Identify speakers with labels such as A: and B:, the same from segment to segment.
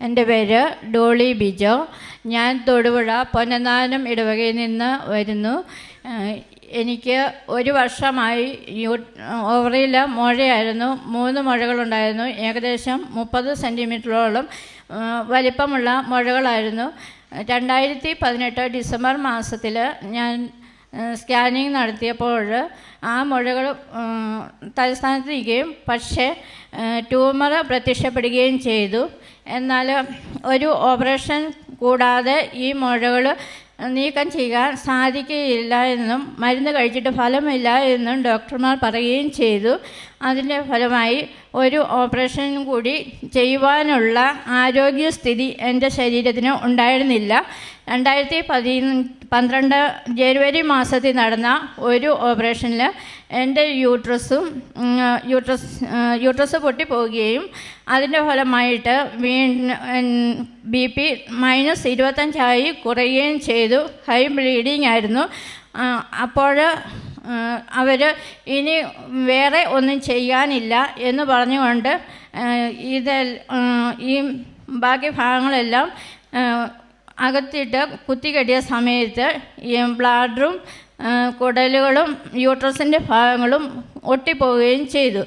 A: എന്റെ പേര് ഡോളി ബിജോ. ഞാൻ തൊടുപുഴ പൊന്നനാനം ഇടവകയിൽ നിന്ന് വരുന്നു. എനിക്ക് ഒരു വർഷമായി യൂ ഓവറിയിൽ മുഴയായിരുന്നു. മൂന്ന് മുഴകളുണ്ടായിരുന്നു. ഏകദേശം മുപ്പത് സെന്റിമീറ്ററോളം വലിപ്പമുള്ള മുഴകളായിരുന്നു. രണ്ടായിരത്തി പതിനെട്ട് ഡിസംബർ മാസത്തിൽ ഞാൻ സ്കാനിങ് നടത്തിയപ്പോൾ ആ മുഴകൾ തലസ്ഥാനത്തിരിക്കുകയും പക്ഷേ ട്യൂമർ പ്രത്യക്ഷപ്പെടുകയും ചെയ്തു. എന്നാൽ ഒരു ഓപ്പറേഷൻ കൂടാതെ ഈ മുഴകൾ നീക്കം ചെയ്യാൻ സാധിക്കുകയില്ല എന്നും മരുന്ന് കഴിച്ചിട്ട് ഫലമില്ല എന്നും ഡോക്ടർമാർ പറയുകയും ചെയ്തു. അതിന്റെ ഫലമായി ഒരു ഓപ്പറേഷൻ കൂടി ചെയ്യുവാനുള്ള ആരോഗ്യസ്ഥിതി എന്റെ ശരീരത്തിന് ഉണ്ടായിരുന്നില്ല. രണ്ടായിരത്തി പതി പന്ത്രണ്ട് ജനുവരി മാസത്തിൽ നടന്ന ഒരു ഓപ്പറേഷനിൽ എന്റെ യൂട്രസും യൂട്രസ് യൂട്രസ് പൊട്ടിപ്പോവുകയും അതിന്റെ ഫലമായിട്ട് വീ ബി പി മൈനസ് ഇരുപത്തഞ്ചായി കുറയുകയും ചെയ്തു. ഹൈ ബ്ലീഡിങ് ആയിരുന്നു. അപ്പോൾ അവർ ഇനി വേറെ ഒന്നും ചെയ്യാനില്ല എന്ന് പറഞ്ഞുകൊണ്ട് ഇത് ഈ ബാക്കി ഭാഗങ്ങളെല്ലാം അകത്തിട്ട് കുത്തിക്കെട്ടിയ സമയത്ത് ഈ ബ്ലാഡറും കുടലുകളും യൂട്രസിന്റെ ഭാഗങ്ങളും ഒട്ടിപ്പോവുകയും ചെയ്തു.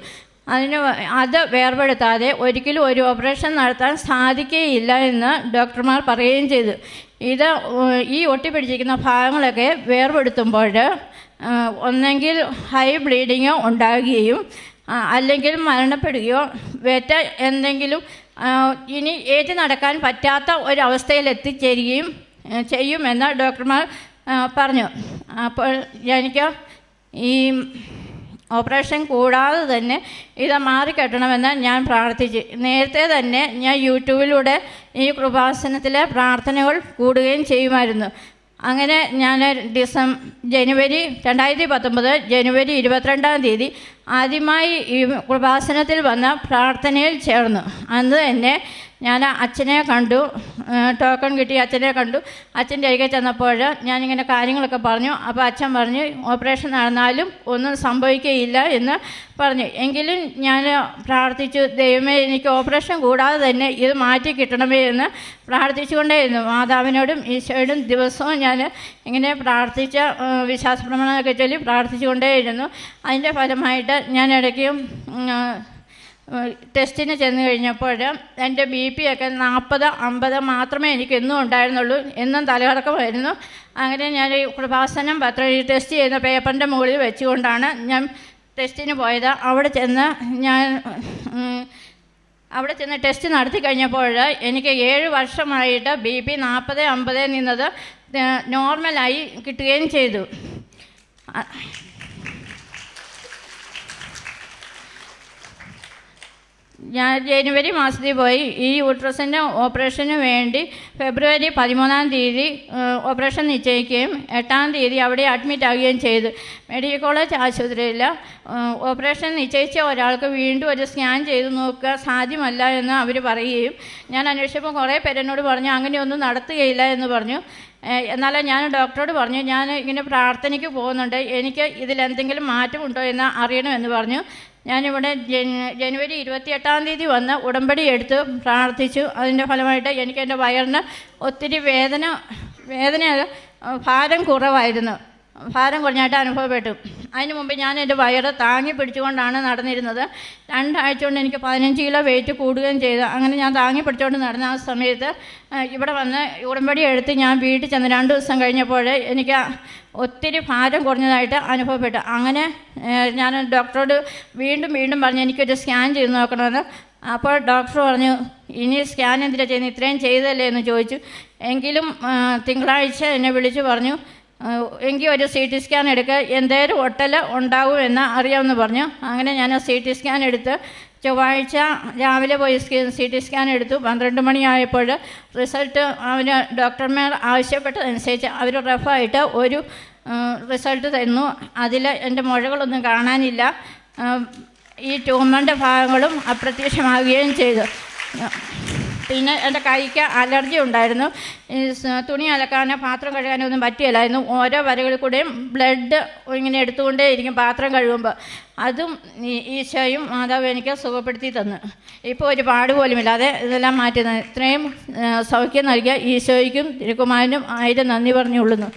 A: അതിന് അത് വേർപെടുത്താതെ ഒരിക്കലും ഒരു ഓപ്പറേഷൻ നടത്താൻ സാധിക്കുകയില്ല എന്ന് ഡോക്ടർമാർ പറയുകയും ചെയ്തു. ഇത് ഈ ഒട്ടിപ്പിടിച്ചിരിക്കുന്ന ഭാഗങ്ങളൊക്കെ വേർപെടുത്തുമ്പോൾ ഒന്നെങ്കിൽ ഹൈ ബ്ലീഡിങ് ഉണ്ടാകുകയും അല്ലെങ്കിൽ മരണപ്പെടുകയോ വേറ്റ എന്തെങ്കിലും ഇനി ഏറ്റു നടക്കാൻ പറ്റാത്ത ഒരവസ്ഥയിൽ എത്തിച്ചേരുകയും ചെയ്യുമെന്ന് ഡോക്ടർമാർ പറഞ്ഞു. അപ്പോൾ എനിക്ക് ഈ ഓപ്പറേഷൻ കൂടാതെ തന്നെ ഇത് മാറിക്കെട്ടണമെന്ന് ഞാൻ പ്രാർത്ഥിച്ചു. നേരത്തെ തന്നെ ഞാൻ യൂട്യൂബിലൂടെ ഈ കൃപാസനത്തിലെ പ്രാർത്ഥനകൾ കൂടുകയും ചെയ്യുമായിരുന്നു. അങ്ങനെ ഞാൻ ഡിസം ജനുവരി രണ്ടായിരത്തി പത്തൊമ്പത് ജനുവരി ഇരുപത്തിരണ്ടാം തീയതി ആദ്യമായി ഈ കൃപാസനത്തിൽ വന്ന പ്രാർത്ഥനയിൽ ചേർന്നു. അന്ന് തന്നെ ഞാൻ അച്ഛനെ കണ്ടു ടോക്കൺ കിട്ടി അച്ഛനെ കണ്ടു. അച്ഛന്റെ അരികെ ചെന്നപ്പോൾ ഞാനിങ്ങനെ കാര്യങ്ങളൊക്കെ പറഞ്ഞു. അപ്പോൾ അച്ഛൻ പറഞ്ഞു ഓപ്പറേഷൻ നടന്നാലും ഒന്നും സംഭവിക്കുകയില്ല എന്ന് പറഞ്ഞു. എങ്കിലും ഞാൻ പ്രാർത്ഥിച്ചു ദൈവമേ എനിക്ക് ഓപ്പറേഷൻ കൂടാതെ തന്നെ ഇത് മാറ്റി കിട്ടണമേ എന്ന് പ്രാർത്ഥിച്ചുകൊണ്ടേയിരുന്നു. മാതാവിനോടും ഈശോയോടും ദിവസവും ഞാൻ ഇങ്ങനെ പ്രാർത്ഥിച്ച വിശ്വാസ പ്രമാണമൊക്കെ ചൊല്ലി പ്രാർത്ഥിച്ചുകൊണ്ടേയിരുന്നു. അതിന്റെ ഫലമായിട്ട് ഞാൻ ഇടയ്ക്ക് ടെസ്റ്റിന് ചെന്ന് കഴിഞ്ഞപ്പോൾ എന്റെ ബി പി ഒക്കെ നാൽപ്പത് അമ്പത് മാത്രമേ എനിക്ക് എന്നും ഉണ്ടായിരുന്നുള്ളൂ. എന്നും തലകറക്കമായിരുന്നു. അങ്ങനെ ഞാൻ ഈ കൃപാസനം പത്രം ഈ ടെസ്റ്റ് ചെയ്യുന്ന പേപ്പറിന്റെ മുകളിൽ വെച്ചുകൊണ്ടാണ് ഞാൻ ടെസ്റ്റിന് പോയത്. അവിടെ ചെന്ന് ഞാൻ അവിടെ ചെന്ന് ടെസ്റ്റ് നടത്തി കഴിഞ്ഞപ്പോൾ എനിക്ക് ഏഴ് വർഷമായിട്ട് ബി പി നാൽപ്പത് അമ്പത് നിന്നത് നോർമലായി കിട്ടുകയും ചെയ്തു. ഞാൻ ജനുവരി മാസത്തിൽ പോയി. ഈ യൂട്രസിന്റെ ഓപ്പറേഷന് വേണ്ടി ഫെബ്രുവരി പതിമൂന്നാം തീയതി ഓപ്പറേഷൻ നിശ്ചയിക്കുകയും എട്ടാം തീയതി അവിടെ അഡ്മിറ്റ് ആവുകയും ചെയ്തു. മെഡിക്കൽ കോളേജ് ആശുപത്രിയിൽ ഓപ്പറേഷൻ നിശ്ചയിച്ച ഒരാൾക്ക് വീണ്ടും ഒരു സ്കാൻ ചെയ്ത് നോക്കുക സാധ്യമല്ല എന്ന് അവർ പറയുകയും ഞാൻ അന്വേഷിച്ചപ്പോൾ കുറേ പേരെന്നോട് പറഞ്ഞു അങ്ങനെയൊന്നും നടത്തുകയില്ല എന്ന് പറഞ്ഞു. എന്നാലും ഞാൻ ഡോക്ടറോട് പറഞ്ഞു ഞാൻ ഇങ്ങനെ പ്രാർത്ഥനയ്ക്ക് പോകുന്നുണ്ട്. എനിക്ക് ഇതിലെന്തെങ്കിലും മാറ്റമുണ്ടോ എന്ന് അറിയണമെന്ന് പറഞ്ഞു. ഞാനിവിടെ ജന- ജനുവരി ഇരുപത്തിയെട്ടാം തീയതി വന്ന് ഉടമ്പടി എടുത്ത് പ്രാർത്ഥിച്ചു. അതിന്റെ ഫലമായിട്ട് എനിക്ക് എന്റെ വയറിന് ഒത്തിരി വേദന വേദന ഭാരം കുറവായിരുന്നു. ഭാരം കുറഞ്ഞായിട്ട് അനുഭവപ്പെട്ടു. അതിന് മുമ്പ് ഞാൻ എന്റെ വയറ് താങ്ങി പിടിച്ചുകൊണ്ടാണ് നടന്നിരുന്നത്. രണ്ടാഴ്ച കൊണ്ട് എനിക്ക് പതിനഞ്ച് കിലോ വെയിറ്റ് കൂടുകയും ചെയ്തു. അങ്ങനെ ഞാൻ താങ്ങി പിടിച്ചുകൊണ്ട് നടന്ന ആ സമയത്ത് ഇവിടെ വന്ന് ഉടമ്പടി എടുത്ത് ഞാൻ വീട്ടിൽ ചെന്ന് രണ്ട് ദിവസം കഴിഞ്ഞപ്പോൾ എനിക്ക് ഒത്തിരി ഭാരം കുറഞ്ഞതായിട്ട് അനുഭവപ്പെട്ടു. അങ്ങനെ ഞാൻ ഡോക്ടറോട് വീണ്ടും വീണ്ടും പറഞ്ഞു എനിക്കൊരു സ്കാൻ ചെയ്ത് നോക്കണമെന്ന്. അപ്പോൾ ഡോക്ടർ പറഞ്ഞു ഇനി സ്കാൻ എന്തിനാണ് ചെയ്യുന്നത്? ഇത്രയും ചെയ്തല്ലേ? എന്ന് ചോദിച്ചു. എങ്കിലും തിങ്കളാഴ്ച എന്നെ വിളിച്ച് പറഞ്ഞു എങ്കിൽ ഒരു സി ടി സ്കാൻ എടുക്കുക എന്തേലും ഒട്ടൽ എന്ന് അറിയാമെന്ന് പറഞ്ഞു. അങ്ങനെ ഞാൻ സി ടി സ്കാൻ എടുത്ത് ചൊവ്വാഴ്ച രാവിലെ പോയി സി ടി സ്കാൻ എടുത്തു. പന്ത്രണ്ട് മണിയായപ്പോൾ റിസൾട്ട് അവന് ഡോക്ടർമാർ ആവശ്യപ്പെട്ടതനുസരിച്ച് അവർ റഫായിട്ട് ഒരു റിസൾട്ട് തന്നു. അതിൽ എന്റെ മുഴകളൊന്നും കാണാനില്ല. ഈ ട്യൂമറിന്റെ ഭാഗങ്ങളും അപ്രത്യക്ഷമാവുകയും ചെയ്തു. പിന്നെ എന്റെ കൈക്ക് അലർജി ഉണ്ടായിരുന്നു. തുണി അലക്കാനോ പാത്രം കഴുകാനോ ഒന്നും പറ്റിയില്ലായിരുന്നു. ഓരോ വരകളിൽ കൂടെയും ബ്ലഡ് ഇങ്ങനെ എടുത്തുകൊണ്ടേ ഇരിക്കും പാത്രം കഴുകുമ്പോൾ. അതും ഈശോയും മാതാവ് എനിക്ക് സുഖപ്പെടുത്തി തന്നു. ഇപ്പോൾ ഒരു പാട് പോലുമില്ലാതെ ഇതെല്ലാം മാറ്റി ഇത്രയും സൗഖ്യം നൽകിയ ഈശോയ്ക്കും തിരുക്കുമാരനും ആയിരം നന്ദി പറഞ്ഞുകൊള്ളുന്നു.